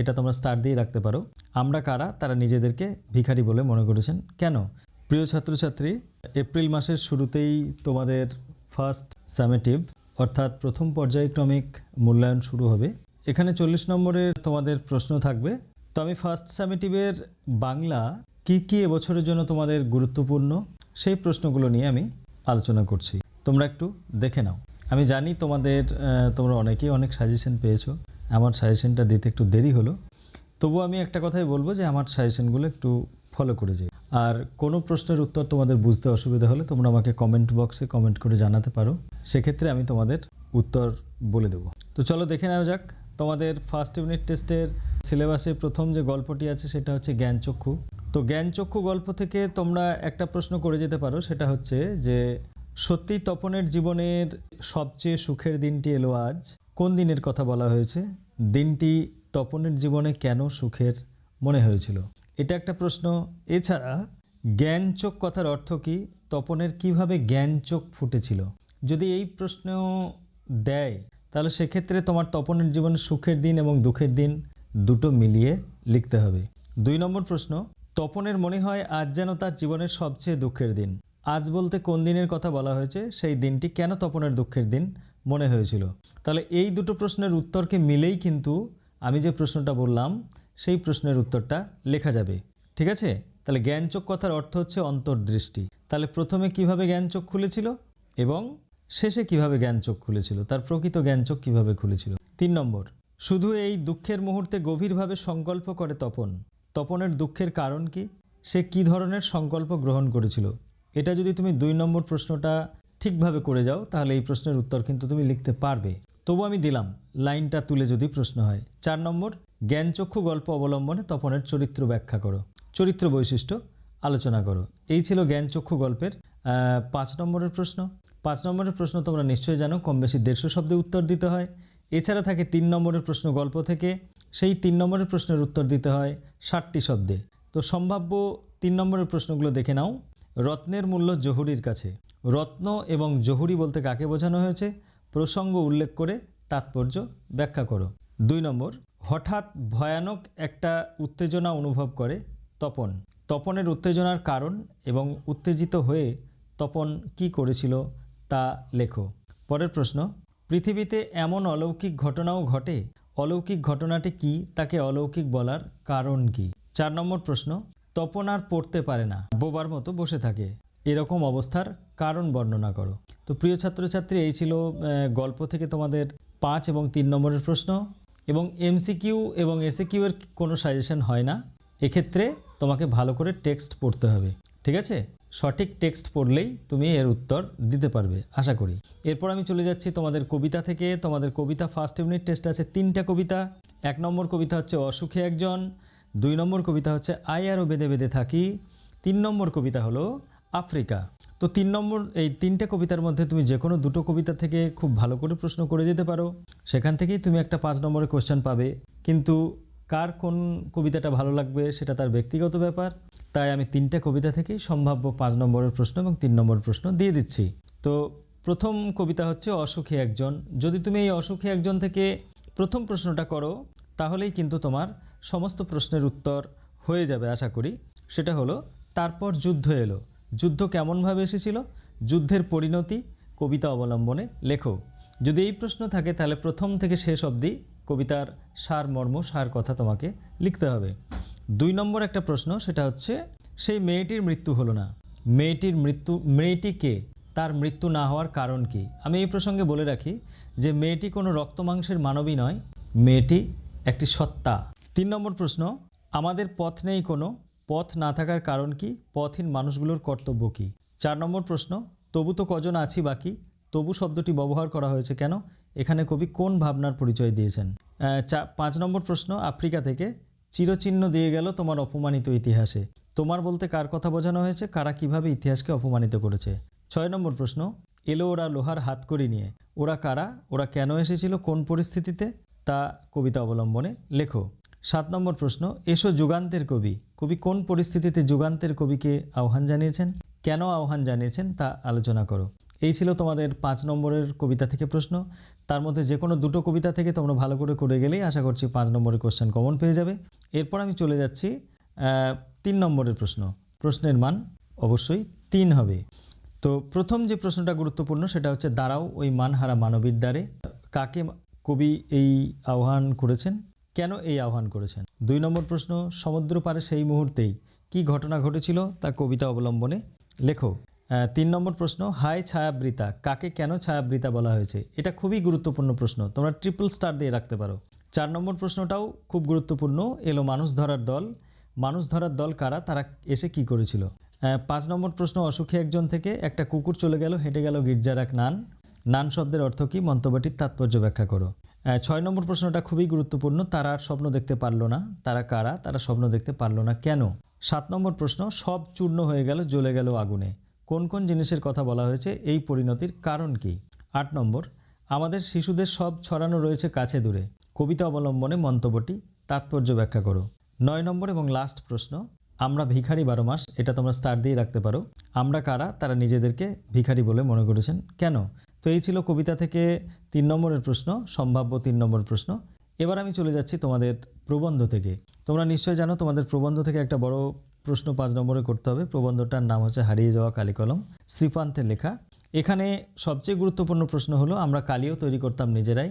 এটা তোমরা স্টার দিয়ে রাখতে পারো। আমরা কারা? তারা নিজেদেরকে ভিখারি বলে মনে করেছেন। কেন? প্রিয় ছাত্রছাত্রী, এপ্রিল মাসের শুরুতেই তোমাদের ফার্স্ট সামেটিভ অর্থাৎ প্রথম পর্যায়ক্রমিক মূল্যায়ন শুরু হবে। এখানে চল্লিশ নম্বরের তোমাদের প্রশ্ন থাকবে, তো আমি ফার্স্ট সামেটিভের বাংলা কি কি এবছরের জন্য তোমাদের গুরুত্বপূর্ণ সেই প্রশ্নগুলো নিয়ে আমি আলোচনা করছি। তোমরা একটু দেখে নাও। আমি জানি তোমাদের তোমরা অনেকেই অনেক সাজেশন পেয়েছ। আমার সাজেশনটা দিতে একটু দেরি হলো। তবু আমি একটা কথাই বলব যে, আমার সাজেশনগুলো একটু ফলো করে যাই আর কোনো প্রশ্নের উত্তর তোমাদের বুঝতে অসুবিধা হলে তোমরা আমাকে কমেন্ট বক্সে কমেন্ট করে জানাতে পারো। সেক্ষেত্রে আমি তোমাদের উত্তর বলে দেবো। তো চলো দেখে নেওয়া যাক। তোমাদের ফার্স্ট ইউনিট টেস্টের সিলেবাসে প্রথম যে গল্পটি আছে, সেটা হচ্ছে জ্ঞানচক্ষু। তো জ্ঞানচক্ষু গল্প থেকে তোমরা একটা প্রশ্ন করে যেতে পারো। সেটা হচ্ছে যে সত্যি তপনের জীবনের সবচেয়ে সুখের দিনটি এলো আজ। কোন দিনের কথা বলা হয়েছে? দিনটি তপনের জীবনে কেন সুখের মনে হয়েছিল? এটা একটা প্রশ্ন। এছাড়া, জ্ঞানচোখ কথার অর্থ কি? তপনের কীভাবে জ্ঞানচোখ ফুটেছিল? যদি এই প্রশ্ন দেয়, তাহলে সেক্ষেত্রে তোমার তপনের জীবনে সুখের দিন এবং দুঃখের দিন দুটো মিলিয়ে লিখতে হবে। দুই নম্বর প্রশ্ন, তপনের মনে হয় আজ যেন তার জীবনের সবচেয়ে দুঃখের দিন। আজ বলতে কোন দিনের কথা বলা হয়েছে, সেই দিনটি কেন তপনের দুঃখের দিন মনে হয়েছিল? তাহলে এই দুটো প্রশ্নের উত্তরকে মিলেই কিন্তু আমি যে প্রশ্নটা বললাম, সেই প্রশ্নের উত্তরটা লেখা যাবে। ঠিক আছে? তাহলে জ্ঞানচোখ কথার অর্থ হচ্ছে অন্তর্দৃষ্টি। তাহলে প্রথমে কীভাবে জ্ঞানচোখ খুলেছিল এবং শেষে কীভাবে জ্ঞানচোখ খুলেছিল? তার প্রকৃত জ্ঞানচোখ কীভাবে খুলেছিল? তিন নম্বর, শুধু এই দুঃখের মুহূর্তে গভীরভাবে সংকল্প করে তপন। তপনের দুঃখের কারণ কি? সে কি ধরনের সংকল্প গ্রহণ করেছিল? এটা যদি তুমি দুই নম্বর প্রশ্নটা ঠিকভাবে করে যাও, তাহলে এই প্রশ্নের উত্তর কিন্তু তুমি লিখতে পারবে। তবু আমি দিলাম, লাইনটা তুলে যদি প্রশ্ন হয়। চার নম্বর, জ্ঞানচক্ষু গল্প অবলম্বনে তপনের চরিত্র ব্যাখ্যা করো। চরিত্র বৈশিষ্ট্য, আলোচনা করো। এই ছিল জ্ঞানচক্ষু গল্পের পাঁচ নম্বরের প্রশ্ন। পাঁচ নম্বরের প্রশ্ন তোমরা নিশ্চয়ই জানো কম বেশি দেড়শো শব্দে উত্তর দিতে হয়। এছাড়া থাকে তিন নম্বরের প্রশ্ন গল্প থেকে, সেই তিন নম্বরের প্রশ্নের উত্তর দিতে হয় ষাটটি শব্দে। তো সম্ভাব্য তিন নম্বরের প্রশ্নগুলো দেখে নাও। রত্নের মূল্য জহুরির কাছে। রত্ন এবং জহুরি বলতে কাকে বোঝানো হয়েছে? প্রসঙ্গ উল্লেখ করে তাৎপর্য ব্যাখ্যা করো। দুই নম্বর, হঠাৎ ভয়ানক একটা উত্তেজনা অনুভব করে তপন। তপনের উত্তেজনার কারণ এবং উত্তেজিত হয়ে তপন কি করেছিল তা লেখো। পরের প্রশ্ন, পৃথিবীতে এমন অলৌকিক ঘটনাও ঘটে? অলৌকিক ঘটনাটি কি? তাকে অলৌকিক বলার কারণ কি? চার নম্বর প্রশ্ন তপন আর পড়তে পারে না। বোবার মতো বসে থাকে। এরকম অবস্থার কারণ বর্ণনা করো। তো প্রিয় ছাত্রছাত্রী, এই ছিল গল্প থেকে তোমাদের পাঁচ এবং তিন নম্বরের প্রশ্ন। এবং এমসিকিউ এবং এসিকিউ এর কোনো সাজেশন হয় না। এক্ষেত্রে তোমাকে ভালো করে টেক্সট পড়তে হবে। ঠিক আছে? সঠিক টেক্সট পড়লেই তুমি এর উত্তর দিতে পারবে, আশা করি। এরপর আমি চলে যাচ্ছি তোমাদের কবিতা থেকে। তোমাদের কবিতা ফার্স্ট ইউনিট টেস্ট আছে তিনটা কবিতা। এক নম্বর কবিতা হচ্ছে, অসুখে একজন দুই নম্বর কবিতা হচ্ছে, আই আরও বেঁধে বেঁধে থাকি। তিন নম্বর কবিতা হলো, আফ্রিকা। তো তিন নম্বর, এই তিনটে কবিতার মধ্যে তুমি যে কোনো দুটো কবিতা থেকে খুব ভালো করে প্রশ্ন করে যেতে পারো। সেখান থেকেই তুমি একটা পাঁচ নম্বরের কোশ্চেন পাবে। কিন্তু কার কোন কবিতাটা ভালো লাগবে সেটা তার ব্যক্তিগত ব্যাপার। তাই আমি তিনটে কবিতা থেকেই সম্ভাব্য পাঁচ নম্বরের প্রশ্ন এবং তিন নম্বরের প্রশ্ন দিয়ে দিচ্ছি। তো প্রথম কবিতা হচ্ছে, অসুখী একজন। যদি তুমি এই অসুখী একজন থেকে প্রথম প্রশ্নটা করো, তাহলেই কিন্তু তোমার সমস্ত প্রশ্নের উত্তর হয়ে যাবে আশা করি। সেটা হলো, তারপর যুদ্ধ এলো। যুদ্ধ কেমনভাবে এসেছিল? যুদ্ধের পরিণতি কবিতা অবলম্বনে লেখো। যদি এই প্রশ্ন থাকে, তাহলে প্রথম থেকে শেষ অবধি কবিতার সার, মর্ম, সার কথা তোমাকে লিখতে হবে। দুই নম্বর একটা প্রশ্ন, সেটা হচ্ছে, সেই মেয়েটির মৃত্যু হলো না। মেয়েটির মৃত্যু, মেয়েটি কে? তার মৃত্যু না হওয়ার কারণ কি? আমি এই প্রসঙ্গে বলে রাখি যে, মেয়েটি কোনো রক্তমাংসের মানবী নয়। মেয়েটি একটি সত্তা। তিন নম্বর প্রশ্ন, আমাদের পথ নেই কোনো, পথ না থাকার কারণ কি, পথহীন মানুষগুলোর কর্তব্য কি? চার নম্বর প্রশ্ন, তবু তো কজন আছি বাকি, তবু শব্দটি ব্যবহার করা হয়েছে কেন? এখানে কবি কোন ভাবনার পরিচয় দিয়েছেন? পাঁচ নম্বর প্রশ্ন, আফ্রিকা থেকে, চিরচিহ্ন দিয়ে গেল তোমার অপমানিত ইতিহাসে। তোমার বলতে কার কথা বোঝানো হয়েছে, কারা কীভাবে ইতিহাসকে অপমানিত করেছে? ছয় নম্বর প্রশ্ন, এলো ওরা লোহার হাত করি নিয়ে। ওরা কারা, ওরা কেন এসেছিল, কোন পরিস্থিতিতে? তা কবিতা অবলম্বনে লেখো। সাত নম্বর প্রশ্ন, এসো যুগান্তের কবি। কবি কোন পরিস্থিতিতে যুগান্তের কবিকে আহ্বান জানিয়েছেন? কেন আহ্বান জানিয়েছেন তা আলোচনা করো। এই ছিল তোমাদের পাঁচ নম্বরের কবিতা থেকে প্রশ্ন। তার মধ্যে যে কোনো দুটো কবিতা থেকে তোমরা ভালো করে করে গেলেই আশা করছি পাঁচ নম্বরের কোশ্চেন কমন পেয়ে যাবে। এরপর আমি চলে যাচ্ছি তিন নম্বরের প্রশ্ন। প্রশ্নের মান অবশ্যই তিন হবে। তো প্রথম যে প্রশ্নটা গুরুত্বপূর্ণ সেটা হচ্ছে, দাঁড়াও, ওই মানহারা মানবীর দ্বারে। কাকে কবি এই আহ্বান করেছেন? কেন এই আহ্বান করেছেন? দুই নম্বর প্রশ্ন, সমুদ্র পারে সেই মুহূর্তেই কি ঘটনা ঘটেছিল তা কবিতা অবলম্বনে লেখো। তিন নম্বর প্রশ্ন হাই ছায়াবৃতা, কাকে কেন ছায়াবৃতা বলা হয়েছে? এটা খুবই গুরুত্বপূর্ণ প্রশ্ন, তোমরা ট্রিপল স্টার দিয়ে রাখতে পারো। চার নম্বর প্রশ্নটাও খুব গুরুত্বপূর্ণ, এলো মানুষ ধরার দল। মানুষ ধরার দল কারা, তারা এসে কি করেছিল? পাঁচ নম্বর প্রশ্ন, অসুখী একজন থেকে একটা কুকুর চলে গেল, হেঁটে গেল গির্জার এক নান। নান শব্দের অর্থ কি? মন্তব্যটির তাৎপর্য ব্যাখ্যা করো। ছয় নম্বর প্রশ্নটা খুবই গুরুত্বপূর্ণ। তারা আর স্বপ্ন দেখতে পারল না। তারা কারা? তারা স্বপ্ন দেখতে পারল না কেন? সাত নম্বর প্রশ্ন, সব চূর্ণ হয়ে গেল, জ্বলে গেল আগুনে। কোন কোন জিনিসের কথা বলা হয়েছে? এই পরিণতির কারণ কি? আট নম্বর, আমাদের শিশুদের সব ছড়ানো রয়েছে কাছে দূরে। কবিতা অবলম্বনে মন্তব্যটি তাৎপর্য ব্যাখ্যা করো। নয় নম্বর এবং লাস্ট প্রশ্ন, আমরা ভিখারি বারো মাস, এটা তোমরা স্টার দিয়ে রাখতে পারো। আমরা কারা? তারা নিজেদেরকে ভিখারি বলে মনে করেছেন। কেন? তো এই ছিল কবিতা থেকে তিন নম্বরের প্রশ্ন, সম্ভাব্য তিন নম্বর প্রশ্ন। এবার আমি চলে যাচ্ছি তোমাদের প্রবন্ধ থেকে। তোমরা নিশ্চয় জানো, তোমাদের প্রবন্ধ থেকে একটা বড় প্রশ্ন পাঁচ নম্বরে করতে হবে। প্রবন্ধটার নাম হচ্ছে হারিয়ে যাওয়া কালিকলম শ্রীপান্তের লেখা। এখানে সবচেয়ে গুরুত্বপূর্ণ প্রশ্ন হলো, আমরা কালিও তৈরি করতাম নিজেরাই।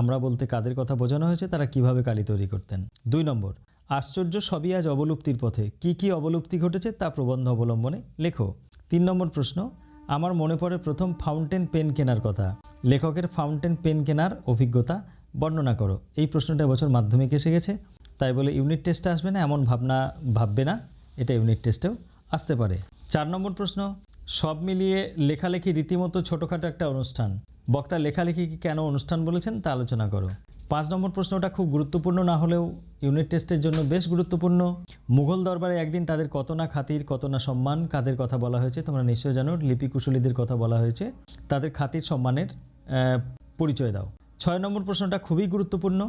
আমরা বলতে কাদের কথা বোঝানো হয়েছে, তারা কীভাবে কালি তৈরি করতেন। দুই নম্বর, আশ্চর্য সবই আজ অবলুপ্তির পথে। কি কি অবলুপ্তি ঘটেছে তা প্রবন্ধ অবলম্বনে লেখো। তিন নম্বর প্রশ্ন আমার মনে পড়ে প্রথম ফাউন্টেন পেন কেনার কথা। লেখকের ফাউন্টেন পেন কেনার অভিজ্ঞতা বর্ণনা করো। এই প্রশ্নটা এবছর মাধ্যমিক এসে গেছে। তাই বলে ইউনিট টেস্টে আসবে না, এমন ভাবনা ভাববে না। এটা ইউনিট টেস্টেও আসতে পারে। চার নম্বর প্রশ্ন, সব মিলিয়ে লেখালেখি রীতিমতো ছোটোখাটো একটা অনুষ্ঠান। বক্তা লেখালেখিকে কেন অনুষ্ঠান বলেছেন তা আলোচনা করো। পাঁচ নম্বর প্রশ্নটা খুব গুরুত্বপূর্ণ না হলেও ইউনিট টেস্টের জন্য বেশ গুরুত্বপূর্ণ। মুঘল দরবারে একদিন তাদের কত না খাতির, কত না সম্মান, কাদের কথা বলা হয়েছে তোমরা নিশ্চয় জানো, লিপি কুশলীদের কথা বলা হয়েছে। তাদের খাতির, সম্মানের পরিচয় দাও। ছয় নম্বর প্রশ্নটা খুবই গুরুত্বপূর্ণ।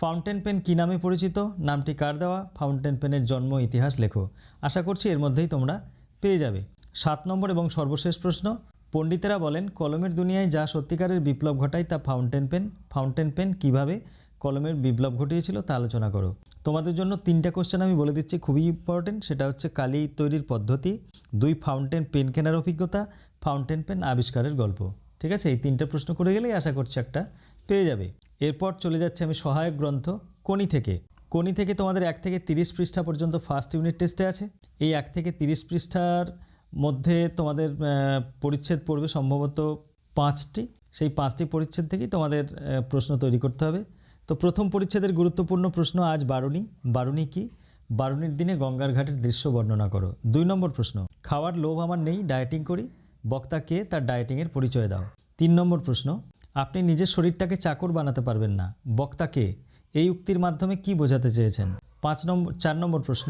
ফাউন্টেন পেন কী নামে পরিচিত? নামটি কার দেওয়া? ফাউন্টেন পেনের জন্ম ইতিহাস লেখো। আশা করছি এর মধ্যেই তোমরা পেয়ে যাবে। সাত নম্বর এবং সর্বশেষ প্রশ্ন পণ্ডিতেরা বলেন, কলমের দুনিয়ায় যা সত্যিকারের বিপ্লব ঘটায় তা ফাউন্টেন পেন ফাউন্টেন পেন কীভাবে কলমের বিপ্লব ঘটিয়েছিল তা আলোচনা করো। তোমাদের জন্য তিনটা কোশ্চেন আমি বলে দিচ্ছি, খুবই ইম্পর্টেন্ট সেটা হচ্ছে কালি তৈরির পদ্ধতি, দুই ফাউন্টেন পেন কেনার অভিজ্ঞতা ফাউন্টেন পেন আবিষ্কারের গল্প। ঠিক আছে? এই তিনটা প্রশ্ন করে গেলেই আশা করছি একটা পেয়ে যাবে। এরপর চলে যাচ্ছে আমি সহায়ক গ্রন্থ কোনি থেকে। কোনি থেকে তোমাদের এক থেকে তিরিশ পৃষ্ঠা পর্যন্ত ফার্স্ট ইউনিট টেস্টে আছে। এই এক থেকে তিরিশ পৃষ্ঠার মধ্যে তোমাদের পরিচ্ছেদ পড়বে সম্ভবত পাঁচটি। সেই পাঁচটি পরিচ্ছেদ থেকেই তোমাদের প্রশ্ন তৈরি করতে হবে। তো প্রথম পরিচ্ছেদের গুরুত্বপূর্ণ প্রশ্ন আজ বারুণী। বারুণী কি? বারুণীর দিনে গঙ্গার ঘাটের দৃশ্য বর্ণনা করো। দুই নম্বর প্রশ্ন, খাওয়ার লোভ আমার নেই, ডায়েটিং করি। বক্তা কে তার ডায়েটিংয়ের পরিচয় দাও। তিন নম্বর প্রশ্ন, আপনি নিজের শরীরটাকে চাকর বানাতে পারবেন না। বক্তা কে? এই উক্তির মাধ্যমে কি বোঝাতে চেয়েছেন? পাঁচ নম্বর, চার নম্বর প্রশ্ন,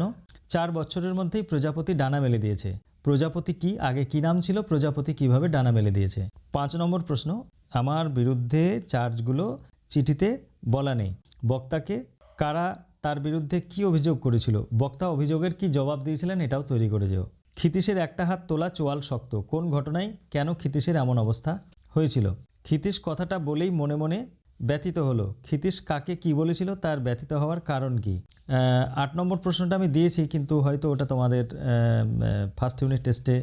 চার বছরের মধ্যেই প্রজাপতি ডানা মেলে দিয়েছে। প্রজাপতি কি, আগে কি নাম ছিল, প্রজাপতি কীভাবে ডানা মেলে দিয়েছে? পাঁচ নম্বর প্রশ্ন, আমার বিরুদ্ধে চার্জগুলো চিঠিতে বলা নেই। বক্তাকে, কারা তার বিরুদ্ধে কি অভিযোগ করেছিল? বক্তা অভিযোগের কি জবাব দিয়েছিলেন এটাও তৈরি করে যেও। ক্ষিতীশের একটা হাত তোলা চোয়াল শক্ত, কোন ঘটনায় কেন ক্ষিতীশের এমন অবস্থা হয়েছিল? ক্ষিতীশ কথাটা বলেই মনে মনে ব্যতীত হলো। ক্ষিতীশ কাকে কি বলেছিল তার ব্যতীত হওয়ার কারণ কি? আট নম্বর প্রশ্নটা আমি দিয়েছি, কিন্তু হয়তো ওটা তোমাদের ফার্স্ট ইউনিট টেস্টে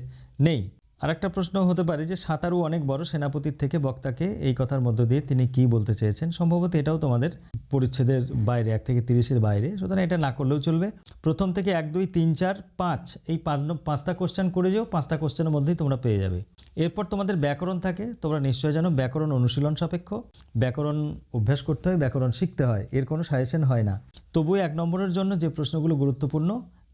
নেই। আরেকটা প্রশ্ন হতে পারে যে সাঁতারু অনেক বড় সেনাপতির থেকে বক্তাকে এই কথার মধ্য দিয়ে তিনি কি বলতে চেয়েছেন? সম্ভবত এটাও তোমাদের পরিচ্ছেদের বাইরে, এক থেকে তিরিশের বাইরে। সুতরাং এটা না করলেও চলবে। প্রথম থেকে এক, দুই, তিন, চার, পাঁচ, এই পাঁচ পাঁচটা কোশ্চেন করে যেও, পাঁচটা কোশ্চেনের মধ্যেই তোমরা পেয়ে যাবে। এরপর তোমাদের ব্যাকরণ থাকে, তোমরা নিশ্চয় জানো ব্যাকরণ অনুশীলন সাপেক্ষ। ব্যাকরণ অভ্যাস করতে হয়, ব্যাকরণ শিখতে হয়, এর কোনো সাজেশন হয় না। তবুও এক নম্বরের জন্য যে প্রশ্নগুলো গুরুত্বপূর্ণ,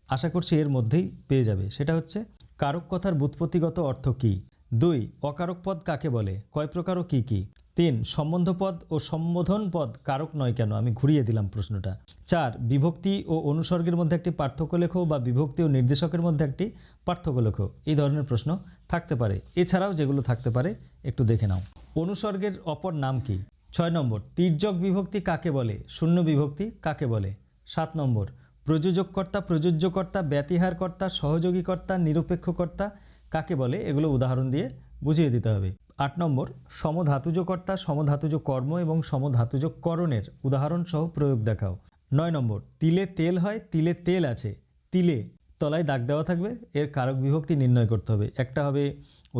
আশা করছি এর মধ্যেই পেয়ে যাবে। সেটা হচ্ছে, কারক কথার বুৎপত্তিগত অর্থ কী? দুই, অকারক পদ কাকে বলে? কয় প্রকার ও কী কী? তিন, সম্বন্ধ পদ ও সম্বোধন পদ কারক নয় কেন? আমি ঘুরিয়ে দিলাম প্রশ্নটা। চার, বিভক্তি ও অনুসর্গের মধ্যে একটি পার্থক্য লেখো বা বিভক্তি ও নির্দেশকের মধ্যে একটি পার্থক্য লেখো। এই ধরনের প্রশ্ন থাকতে পারে। এছাড়াও যেগুলো থাকতে পারে, একটু দেখে নাও। অনুসর্গের অপর নাম কি? ছয় নম্বর, তির্যক বিভক্তি কাকে বলে? শূন্য বিভক্তি কাকে বলে? সাত নম্বর, প্রযোজককর্তা, প্রযোজ্যকর্তা, ব্যতিহারকর্তা, সহযোগীকর্তা, নিরপেক্ষকর্তা কাকে বলে? এগুলো উদাহরণ দিয়ে বুঝিয়ে দিতে হবে। আট নম্বর সমধাতুজ কর্তা সমধাতুজ কর্ম এবং সমধাতুজ করণের উদাহরণ সহ প্রয়োগ দেখাও। নয় নম্বর, তিলে তেল হয়, তিলে তেল আছে। তিলে তলায় দাগ দেওয়া থাকবে। এর কারক বিভক্তি নির্ণয় করতে হবে। একটা হবে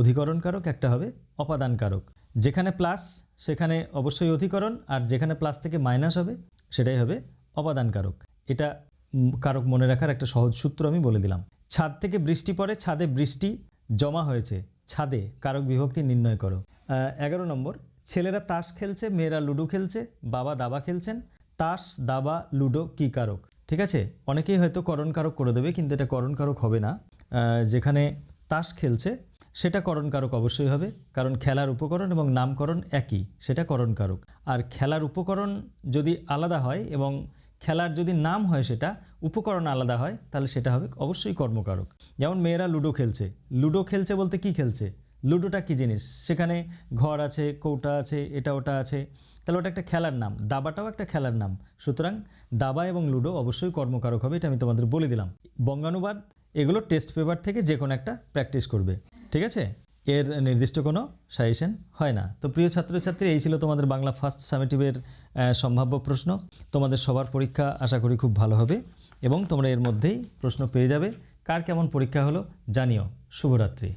অধিকরণ কারক, একটা হবে অপাদান কারক। যেখানে প্লাস সেখানে অবশ্যই অধিকরণ, আর যেখানে প্লাস থেকে মাইনাস হবে, সেটাই হবে অপাদান কারক। এটা কারক মনে রাখার একটা সহজ সূত্র আমি বলে দিলাম। ছাদ থেকে বৃষ্টি পড়ে, ছাদে বৃষ্টি জমা হয়েছে। ছাদে কারক বিভক্তি নির্ণয় করো। এগারো নম্বর, ছেলেরা তাস খেলছে, মেয়েরা লুডো খেলছে, বাবা দাবা খেলছেন। তাস, দাবা, লুডো কি কারক? ঠিক আছে? অনেকেই হয়তো করণ কারক করে দেবে, কিন্তু এটা করণ কারক হবে না। যেখানে তাস খেলছে, সেটা করণ কারক অবশ্যই হবে, কারণ খেলার উপকরণ এবং নামকরণ একই, সেটা করণ কারক আর খেলার উপকরণ যদি আলাদা হয় এবং খেলার যদি নাম হয় সেটা, উপকরণ আলাদা হয়, তাহলে সেটা হবে অবশ্যই কর্মকারক। যেমন মেয়েরা লুডো খেলছে। লুডো খেলছে বলতে কি খেলছে? লুডোটা কি জিনিস? সেখানে ঘর আছে, কৌটা আছে, এটা ওটা আছে। তাহলে ওটা একটা খেলার নাম। দাবাটাও একটা খেলার নাম। সুতরাং দাবা এবং লুডো অবশ্যই কর্মকারক হবে, এটা আমি তোমাদের বলে দিলাম। বঙ্গানুবাদ, এগুলো টেস্ট পেপার থেকে যে কোনো একটা প্র্যাকটিস করবে। ঠিক আছে? এর নির্দিষ্ট কোনো সাজেশন হয় না। তো প্রিয় ছাত্রছাত্রী, এই ছিল তোমাদের বাংলা ফার্স্ট সামেটিভের সম্ভাব্য প্রশ্ন। তোমাদের সবার পরীক্ষা আশা করি খুব ভালো হবে এবং তোমরা এর মধ্যেই প্রশ্ন পেয়ে যাবে। কার কেমন পরীক্ষা হলো জানিও। শুভরাত্রি।